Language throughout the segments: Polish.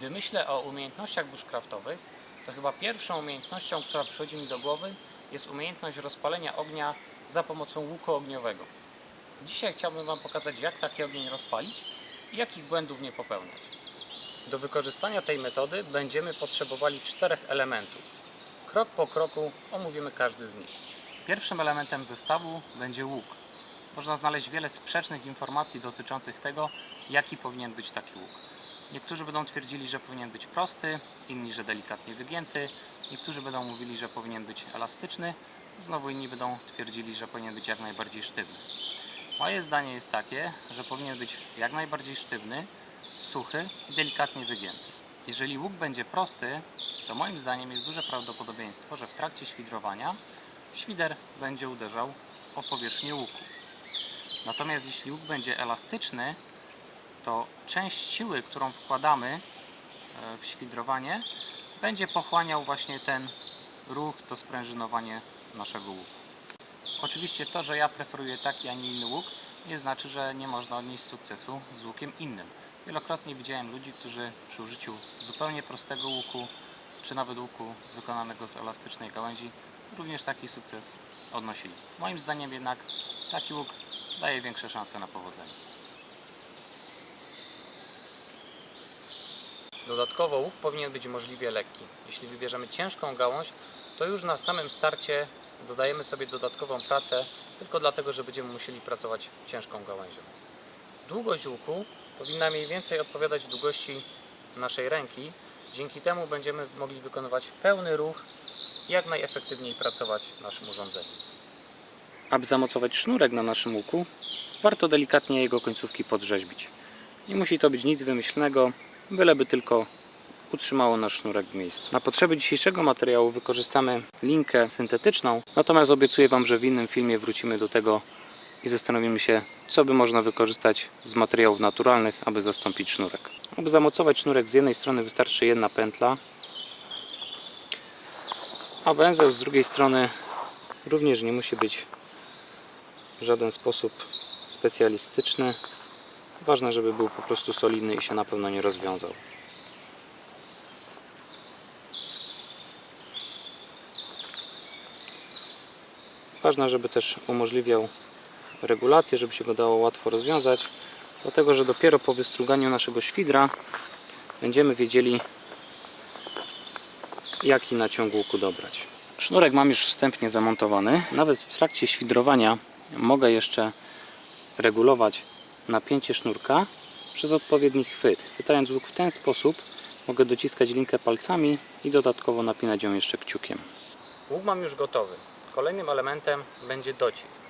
Gdy myślę o umiejętnościach bushcraftowych, to chyba pierwszą umiejętnością, która przychodzi mi do głowy, jest umiejętność rozpalenia ognia za pomocą łuku ogniowego. Dzisiaj chciałbym Wam pokazać, jak taki ogień rozpalić i jakich błędów nie popełniać. Do wykorzystania tej metody będziemy potrzebowali czterech elementów. Krok po kroku omówimy każdy z nich. Pierwszym elementem zestawu będzie łuk. Można znaleźć wiele sprzecznych informacji dotyczących tego, jaki powinien być taki łuk. Niektórzy będą twierdzili, że powinien być prosty, inni, że delikatnie wygięty, niektórzy będą mówili, że powinien być elastyczny, znowu inni będą twierdzili, że powinien być jak najbardziej sztywny. Moje zdanie jest takie, że powinien być jak najbardziej sztywny, suchy i delikatnie wygięty. Jeżeli łuk będzie prosty, to moim zdaniem jest duże prawdopodobieństwo, że w trakcie świdrowania świder będzie uderzał o powierzchnię łuku. Natomiast jeśli łuk będzie elastyczny, to część siły, którą wkładamy e, w świdrowanie, będzie pochłaniał właśnie ten ruch, to sprężynowanie naszego łuku. Oczywiście to, że ja preferuję taki, a nie inny łuk, nie znaczy, że nie można odnieść sukcesu z łukiem innym. Wielokrotnie widziałem ludzi, którzy przy użyciu zupełnie prostego łuku, czy nawet łuku wykonanego z elastycznej gałęzi, również taki sukces odnosili. Moim zdaniem jednak taki łuk daje większe szanse na powodzenie. Dodatkowo łuk powinien być możliwie lekki. Jeśli wybierzemy ciężką gałąź, to już na samym starcie dodajemy sobie dodatkową pracę, tylko dlatego, że będziemy musieli pracować ciężką gałęzią. Długość łuku powinna mniej więcej odpowiadać długości naszej ręki. Dzięki temu będziemy mogli wykonywać pełny ruch i jak najefektywniej pracować naszym urządzeniem. Aby zamocować sznurek na naszym łuku, warto delikatnie jego końcówki podrzeźbić. Nie musi to być nic wymyślnego, byleby tylko utrzymało nasz sznurek w miejscu. Na potrzeby dzisiejszego materiału wykorzystamy linkę syntetyczną, natomiast obiecuję Wam, że w innym filmie wrócimy do tego i zastanowimy się, co by można wykorzystać z materiałów naturalnych, aby zastąpić sznurek. Aby zamocować sznurek z jednej strony wystarczy jedna pętla, a węzeł z drugiej strony również nie musi być w żaden sposób specjalistyczny. Ważne, żeby był po prostu solidny i się na pewno nie rozwiązał. Ważne, żeby też umożliwiał regulację, żeby się go dało łatwo rozwiązać, dlatego że dopiero po wystruganiu naszego świdra będziemy wiedzieli jaki naciąg łuku dobrać. Sznurek mam już wstępnie zamontowany. Nawet w trakcie świdrowania mogę jeszcze regulować napięcie sznurka przez odpowiedni chwyt. Chwytając łuk w ten sposób mogę dociskać linkę palcami i dodatkowo napinać ją jeszcze kciukiem. Łuk mam już gotowy. Kolejnym elementem będzie docisk.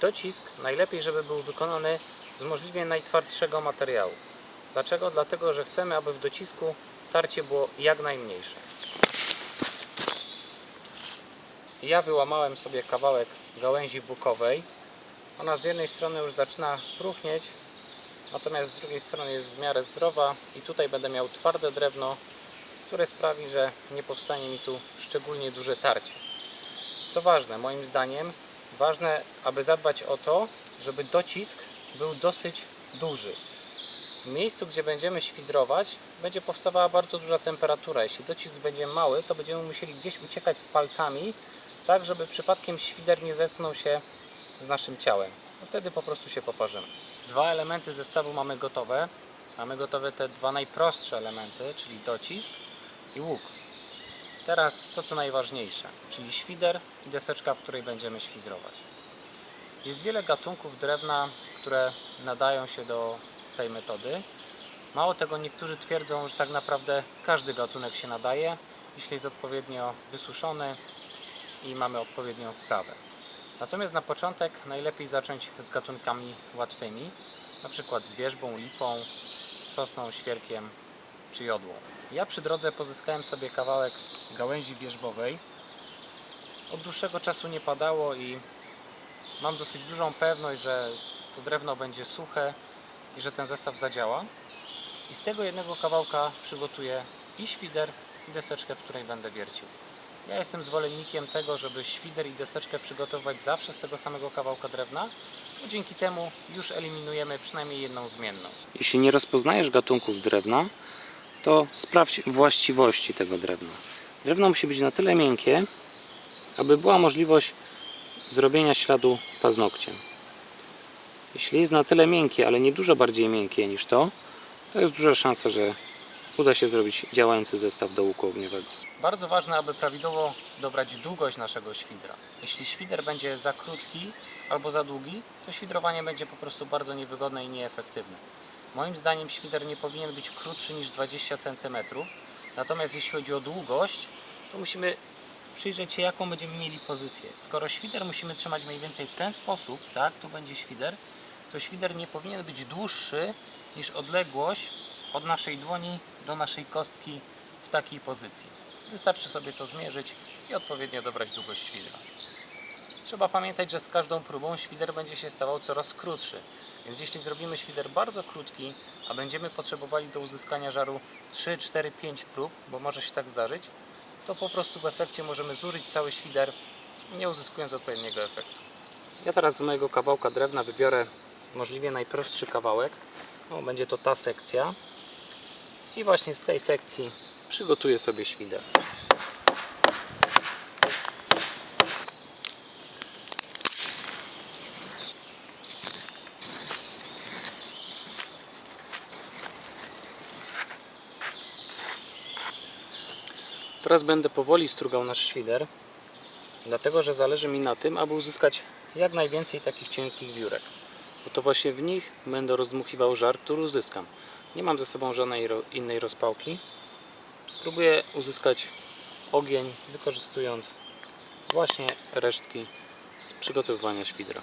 Docisk najlepiej, żeby był wykonany z możliwie najtwardszego materiału. Dlaczego? Dlatego, że chcemy, aby w docisku tarcie było jak najmniejsze. Ja wyłamałem sobie kawałek gałęzi bukowej. Ona z jednej strony już zaczyna próchnieć, natomiast z drugiej strony jest w miarę zdrowa i tutaj będę miał twarde drewno, które sprawi, że nie powstanie mi tu szczególnie duże tarcie. Co ważne, moim zdaniem, ważne, aby zadbać o to, żeby docisk był dosyć duży. W miejscu, gdzie będziemy świdrować, będzie powstawała bardzo duża temperatura. Jeśli docisk będzie mały, to będziemy musieli gdzieś uciekać z palcami, tak żeby przypadkiem świder nie zetknął się z naszym ciałem. No wtedy po prostu się poparzymy. Dwa elementy zestawu mamy gotowe. Mamy gotowe te dwa najprostsze elementy, czyli docisk i łuk. Teraz to co najważniejsze, czyli świder i deseczka, w której będziemy świdrować. Jest wiele gatunków drewna, które nadają się do tej metody. Mało tego, niektórzy twierdzą, że tak naprawdę każdy gatunek się nadaje, jeśli jest odpowiednio wysuszony i mamy odpowiednią wprawę. Natomiast na początek najlepiej zacząć z gatunkami łatwymi, na przykład z wierzbą, lipą, sosną, świerkiem czy jodłą. Ja przy drodze pozyskałem sobie kawałek gałęzi wierzbowej. Od dłuższego czasu nie padało i mam dosyć dużą pewność, że to drewno będzie suche i że ten zestaw zadziała. I z tego jednego kawałka przygotuję i świder, i deseczkę, w której będę wiercił. Ja jestem zwolennikiem tego, żeby świder i deseczkę przygotować zawsze z tego samego kawałka drewna, bo dzięki temu już eliminujemy przynajmniej jedną zmienną. Jeśli nie rozpoznajesz gatunków drewna, to sprawdź właściwości tego drewna. Drewno musi być na tyle miękkie, aby była możliwość zrobienia śladu paznokciem. Jeśli jest na tyle miękkie, ale nie dużo bardziej miękkie niż to, to jest duża szansa, że uda się zrobić działający zestaw do łuku ogniowego. Bardzo ważne, aby prawidłowo dobrać długość naszego świdra. Jeśli świder będzie za krótki albo za długi, to świdrowanie będzie po prostu bardzo niewygodne i nieefektywne. Moim zdaniem świder nie powinien być krótszy niż 20 cm. Natomiast jeśli chodzi o długość, to musimy przyjrzeć się jaką będziemy mieli pozycję. Skoro świder musimy trzymać mniej więcej w ten sposób, tak, tu będzie świder, to świder nie powinien być dłuższy niż odległość od naszej dłoni do naszej kostki w takiej pozycji. Wystarczy sobie to zmierzyć i odpowiednio dobrać długość świdra. Trzeba pamiętać, że z każdą próbą świder będzie się stawał coraz krótszy. Więc jeśli zrobimy świder bardzo krótki, a będziemy potrzebowali do uzyskania żaru 3, 4, 5 prób, bo może się tak zdarzyć, to po prostu w efekcie możemy zużyć cały świder, nie uzyskując odpowiedniego efektu. Ja teraz z mojego kawałka drewna wybiorę możliwie najprostszy kawałek. No, będzie to ta sekcja. I właśnie z tej sekcji przygotuję sobie świder. Teraz będę powoli strugał nasz świder, dlatego że zależy mi na tym, aby uzyskać jak najwięcej takich cienkich wiórek. Bo to właśnie w nich będę rozdmuchiwał żar, który uzyskam. Nie mam ze sobą żadnej innej rozpałki. Spróbuję uzyskać ogień, wykorzystując właśnie resztki z przygotowywania świdra.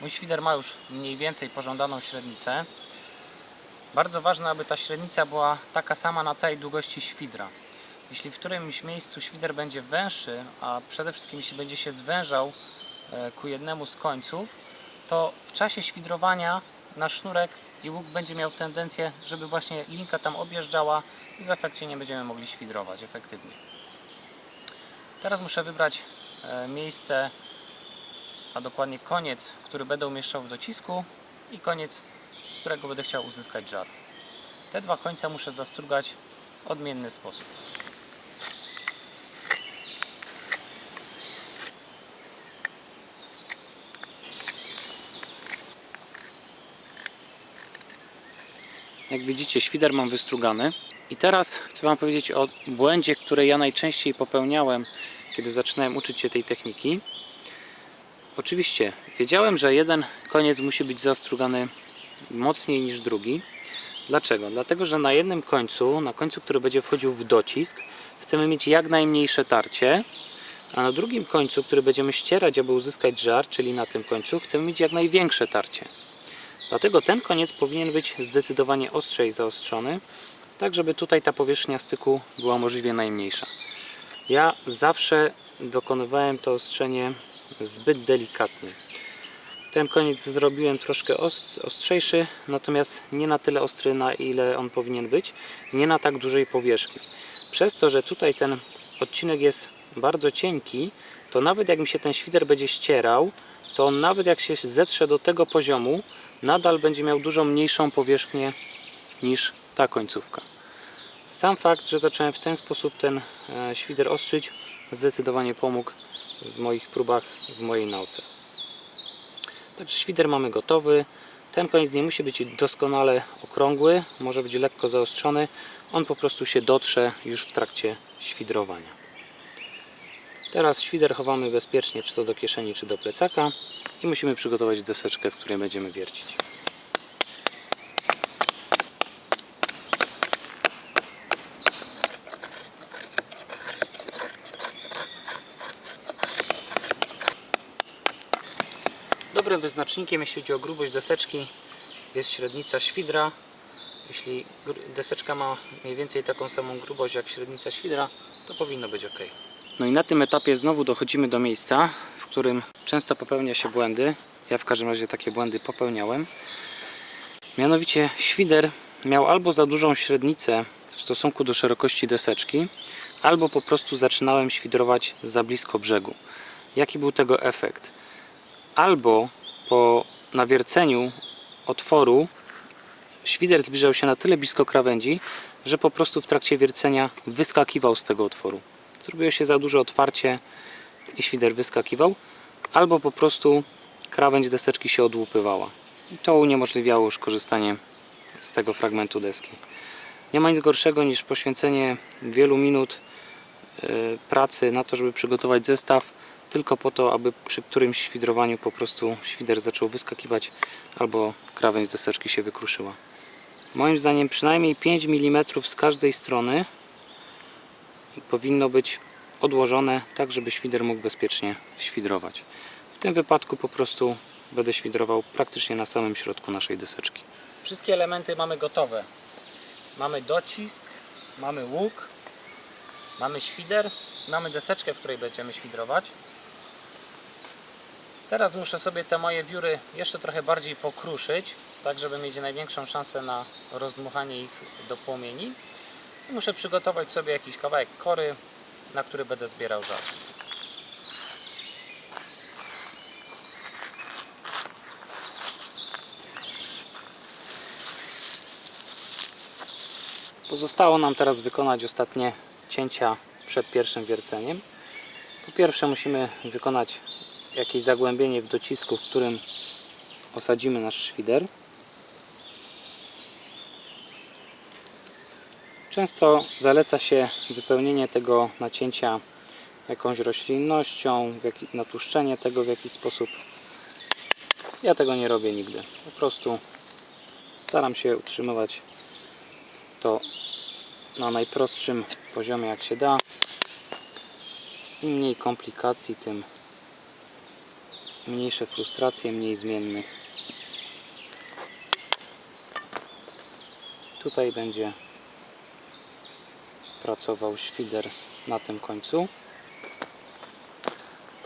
Mój świder ma już mniej więcej pożądaną średnicę. Bardzo ważne, aby ta średnica była taka sama na całej długości świdra. Jeśli w którymś miejscu świder będzie węższy, a przede wszystkim jeśli będzie się zwężał e, ku jednemu z końców, to w czasie świdrowania nasz sznurek i łuk będzie miał tendencję, żeby właśnie linka tam objeżdżała i w efekcie nie będziemy mogli świdrować efektywnie. Teraz muszę wybrać e, miejsce a dokładnie koniec, który będę umieszczał w docisku i koniec, z którego będę chciał uzyskać żar. Te dwa końce muszę zastrugać w odmienny sposób. Jak widzicie, świder mam wystrugany. I teraz chcę Wam powiedzieć o błędzie, który ja najczęściej popełniałem, kiedy zaczynałem uczyć się tej techniki. Oczywiście, wiedziałem, że jeden koniec musi być zastrugany mocniej niż drugi. Dlaczego? Dlatego, że na jednym końcu, na końcu, który będzie wchodził w docisk, chcemy mieć jak najmniejsze tarcie, a na drugim końcu, który będziemy ścierać, aby uzyskać żar, czyli na tym końcu, chcemy mieć jak największe tarcie. Dlatego ten koniec powinien być zdecydowanie ostrzej zaostrzony, tak żeby tutaj ta powierzchnia styku była możliwie najmniejsza. Ja zawsze dokonywałem to ostrzenie zbyt delikatnie. Ten koniec zrobiłem troszkę os- ostrzejszy, natomiast nie na tyle ostry, na ile on powinien być, nie na tak dużej powierzchni. Przez to, że tutaj ten odcinek jest bardzo cienki, to nawet jak mi się ten świder będzie ścierał, to on nawet jak się zetrze do tego poziomu, nadal będzie miał dużo mniejszą powierzchnię niż ta końcówka. Sam fakt, że zacząłem w ten sposób ten e, świder ostrzyć, zdecydowanie pomógł w moich próbach, w mojej nauce. Także świder mamy gotowy. Ten koniec nie musi być doskonale okrągły, może być lekko zaostrzony. On po prostu się dotrze już w trakcie świdrowania. Teraz świder chowamy bezpiecznie, czy to do kieszeni, czy do plecaka i musimy przygotować deseczkę, w której będziemy wiercić. Dobrym wyznacznikiem, jeśli chodzi o grubość deseczki, jest średnica świdra. Jeśli deseczka ma mniej więcej taką samą grubość jak średnica świdra, to powinno być ok. No i na tym etapie znowu dochodzimy do miejsca, w którym często popełnia się błędy. Ja w każdym razie takie błędy popełniałem. Mianowicie świder miał albo za dużą średnicę w stosunku do szerokości deseczki, albo po prostu zaczynałem świdrować za blisko brzegu. Jaki był tego efekt? Albo po nawierceniu otworu świder zbliżał się na tyle blisko krawędzi, że po prostu w trakcie wiercenia wyskakiwał z tego otworu. Zrobiło się za duże otwarcie i świder wyskakiwał, albo po prostu krawędź deseczki się odłupywała. I to uniemożliwiało już korzystanie z tego fragmentu deski. Nie ma nic gorszego niż poświęcenie wielu minut y, pracy na to, żeby przygotować zestaw, tylko po to, aby przy którymś świdrowaniu po prostu świder zaczął wyskakiwać albo krawędź deseczki się wykruszyła. Moim zdaniem przynajmniej 5 mm z każdej strony powinno być odłożone tak, żeby świder mógł bezpiecznie świdrować. W tym wypadku po prostu będę świdrował praktycznie na samym środku naszej deseczki. Wszystkie elementy mamy gotowe. Mamy docisk, mamy łuk, mamy świder, mamy deseczkę, w której będziemy świdrować. Teraz muszę sobie te moje wióry jeszcze trochę bardziej pokruszyć, tak żeby mieć największą szansę na rozdmuchanie ich do płomieni. I muszę przygotować sobie jakiś kawałek kory, na który będę zbierał żar. Pozostało nam teraz wykonać ostatnie cięcia przed pierwszym wierceniem. Po pierwsze musimy wykonać jakieś zagłębienie w docisku, w którym osadzimy nasz świder. Często zaleca się wypełnienie tego nacięcia jakąś roślinnością, natłuszczenie tego w jakiś sposób. Ja tego nie robię nigdy. Po prostu staram się utrzymywać to na najprostszym poziomie jak się da. Im mniej komplikacji, tym mniejsze frustracje, mniej zmiennych. Tutaj będzie pracował świder na tym końcu.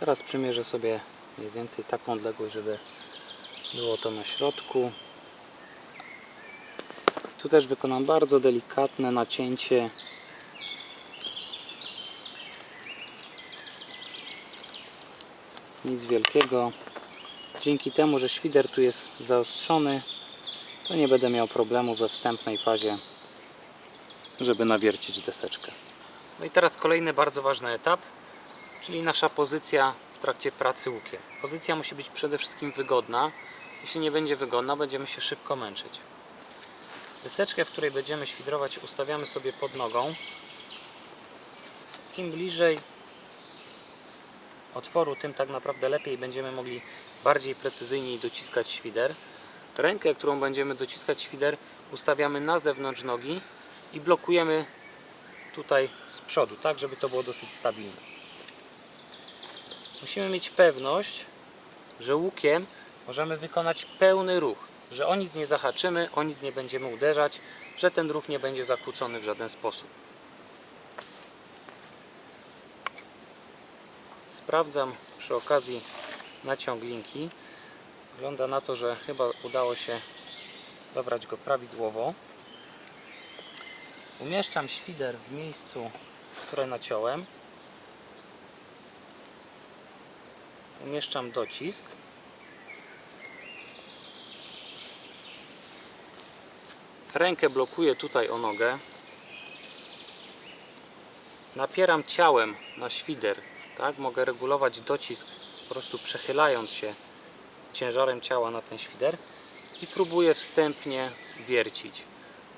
Teraz przymierzę sobie mniej więcej taką odległość, żeby było to na środku. Tu też wykonam bardzo delikatne nacięcie. Nic wielkiego. Dzięki temu, że świder tu jest zaostrzony, to nie będę miał problemu we wstępnej fazie, żeby nawiercić deseczkę. No i teraz kolejny bardzo ważny etap, czyli nasza pozycja w trakcie pracy łukiem. Pozycja musi być przede wszystkim wygodna. Jeśli nie będzie wygodna, będziemy się szybko męczyć. Deseczkę, w której będziemy świdrować, ustawiamy sobie pod nogą. Im bliżej otworu, tym tak naprawdę lepiej będziemy mogli bardziej precyzyjnie dociskać świder. Rękę, którą będziemy dociskać świder, ustawiamy na zewnątrz nogi i blokujemy tutaj z przodu, tak żeby to było dosyć stabilne. Musimy mieć pewność, że łukiem możemy wykonać pełny ruch, że o nic nie zahaczymy, o nic nie będziemy uderzać, że ten ruch nie będzie zakłócony w żaden sposób. Sprawdzam przy okazji naciąg linki. Wygląda na to, że chyba udało się dobrać go prawidłowo. Umieszczam świder w miejscu, które naciąłem. Umieszczam docisk. Rękę blokuję tutaj o nogę. Napieram ciałem na świder. Tak? Mogę regulować docisk po prostu przechylając się ciężarem ciała na ten świder i próbuję wstępnie wiercić.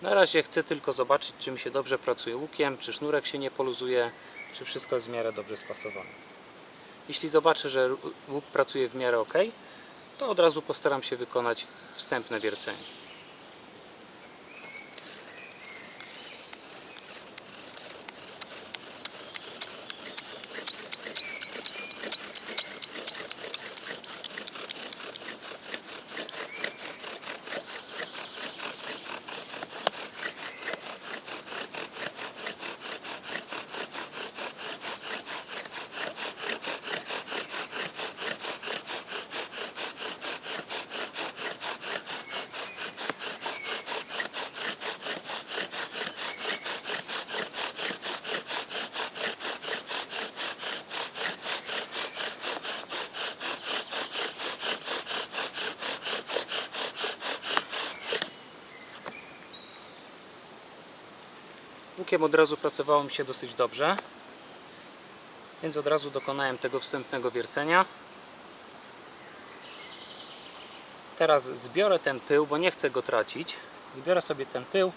Na razie chcę tylko zobaczyć, czy mi się dobrze pracuje łukiem, czy sznurek się nie poluzuje, czy wszystko jest w miarę dobrze spasowane. Jeśli zobaczę, że łuk pracuje w miarę ok, to od razu postaram się wykonać wstępne wiercenie. Od razu pracowało mi się dosyć dobrze. Więc od razu dokonałem tego wstępnego wiercenia. Teraz zbiorę ten pył, bo nie chcę go tracić. Zbiorę sobie ten pył.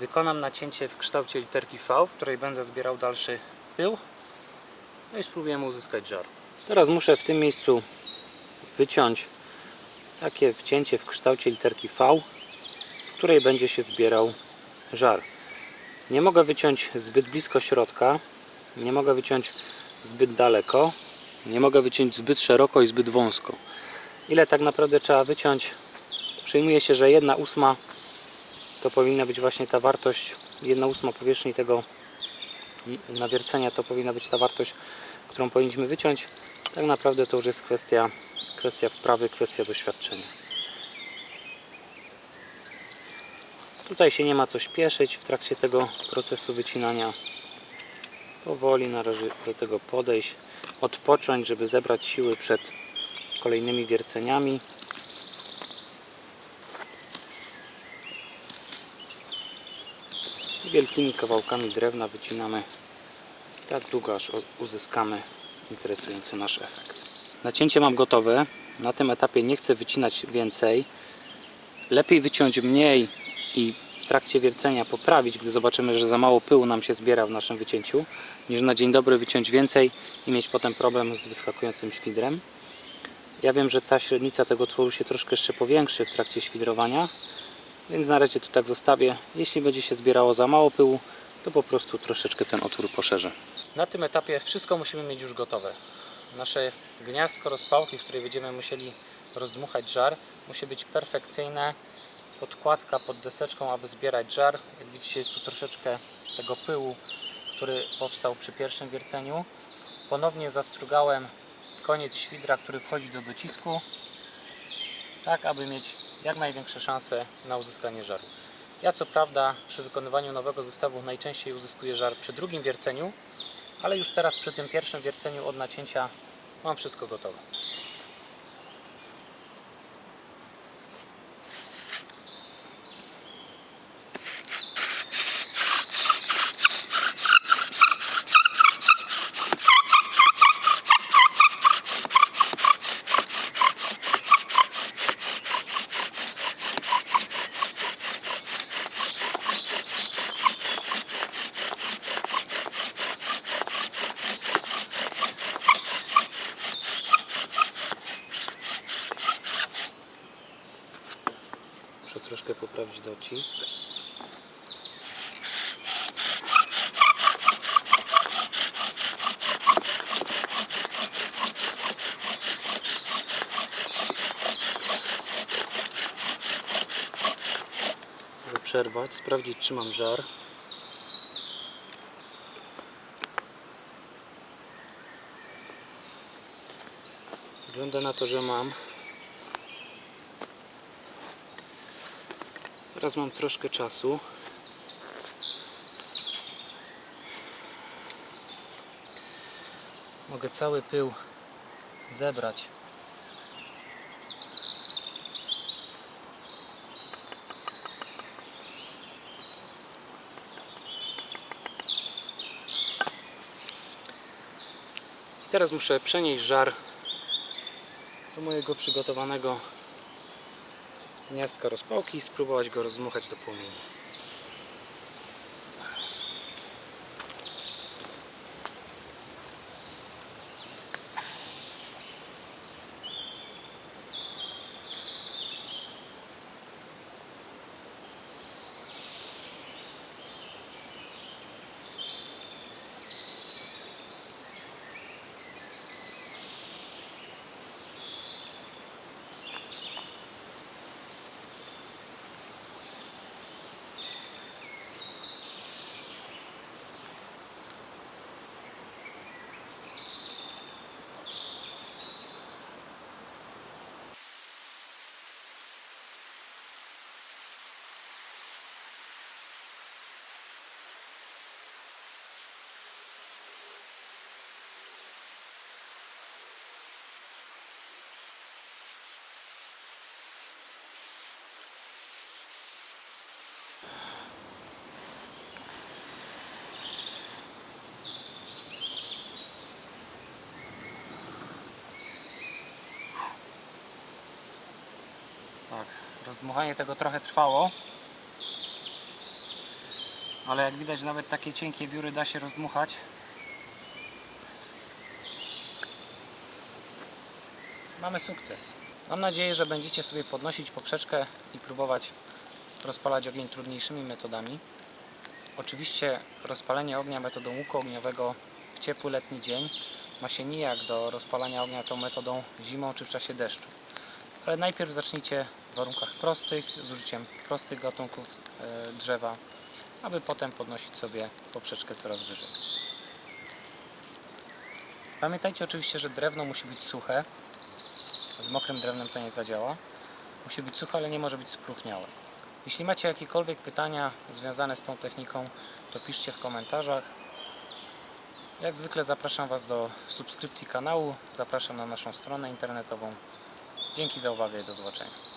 Wykonam nacięcie w kształcie literki V, w której będę zbierał dalszy pył. No i spróbujemy uzyskać żar. Teraz muszę w tym miejscu wyciąć takie wcięcie w kształcie literki V, w której będzie się zbierał żar. Nie mogę wyciąć zbyt blisko środka, nie mogę wyciąć zbyt daleko, nie mogę wyciąć zbyt szeroko i zbyt wąsko. Ile tak naprawdę trzeba wyciąć? Przyjmuje się, że jedna ósma to powinna być właśnie ta wartość, jedna ósma powierzchni tego nawiercenia to powinna być ta wartość, którą powinniśmy wyciąć. Tak naprawdę to już jest kwestia, kwestia wprawy, kwestia doświadczenia. Tutaj się nie ma co śpieszyć w trakcie tego procesu wycinania. Powoli należy do tego podejść, odpocząć, żeby zebrać siły przed kolejnymi wierceniami. Wielkimi kawałkami drewna wycinamy tak długo, aż uzyskamy interesujący nasz efekt. Nacięcie mam gotowe. Na tym etapie nie chcę wycinać więcej. Lepiej wyciąć mniej i w trakcie wiercenia poprawić, gdy zobaczymy, że za mało pyłu nam się zbiera w naszym wycięciu, niż na dzień dobry wyciąć więcej i mieć potem problem z wyskakującym świdrem. Ja wiem, że ta średnica tego tworu się troszkę jeszcze powiększy w trakcie świdrowania, więc na razie tu tak zostawię. Jeśli będzie się zbierało za mało pyłu, to po prostu troszeczkę ten otwór poszerzę. Na tym etapie wszystko musimy mieć już gotowe. Nasze gniazdko rozpałki, w której będziemy musieli rozdmuchać żar, musi być perfekcyjne. Podkładka pod deseczką, aby zbierać żar. Jak widzicie, jest tu troszeczkę tego pyłu, który powstał przy pierwszym wierceniu. Ponownie zastrugałem koniec świdra, który wchodzi do docisku, tak aby mieć jak największe szanse na uzyskanie żaru. Ja co prawda przy wykonywaniu nowego zestawu najczęściej uzyskuję żar przy drugim wierceniu, ale już teraz przy tym pierwszym wierceniu od nacięcia mam wszystko gotowe. Muszę troszkę poprawić docisk. Przerwać, sprawdzić czy mam żar. Wygląda na to, że mam. Teraz mam troszkę czasu. Mogę cały pył zebrać. I teraz muszę przenieść żar do mojego przygotowanego gniazdka rozpałki i spróbować go rozdmuchać do płomieni. Rozdmuchanie tego trochę trwało. Ale jak widać nawet takie cienkie wióry da się rozdmuchać. Mamy sukces. Mam nadzieję, że będziecie sobie podnosić poprzeczkę i próbować rozpalać ogień trudniejszymi metodami. Oczywiście rozpalenie ognia metodą łuku ogniowego w ciepły letni dzień ma się nijak do rozpalania ognia tą metodą zimą czy w czasie deszczu. Ale najpierw zacznijcie w warunkach prostych, z użyciem prostych gatunków e, drzewa, aby potem podnosić sobie poprzeczkę coraz wyżej. Pamiętajcie oczywiście, że drewno musi być suche. Z mokrym drewnem to nie zadziała. Musi być suche, ale nie może być spróchniałe. Jeśli macie jakiekolwiek pytania związane z tą techniką, to piszcie w komentarzach. Jak zwykle zapraszam Was do subskrypcji kanału, zapraszam na naszą stronę internetową. Dzięki za uwagę i do zobaczenia.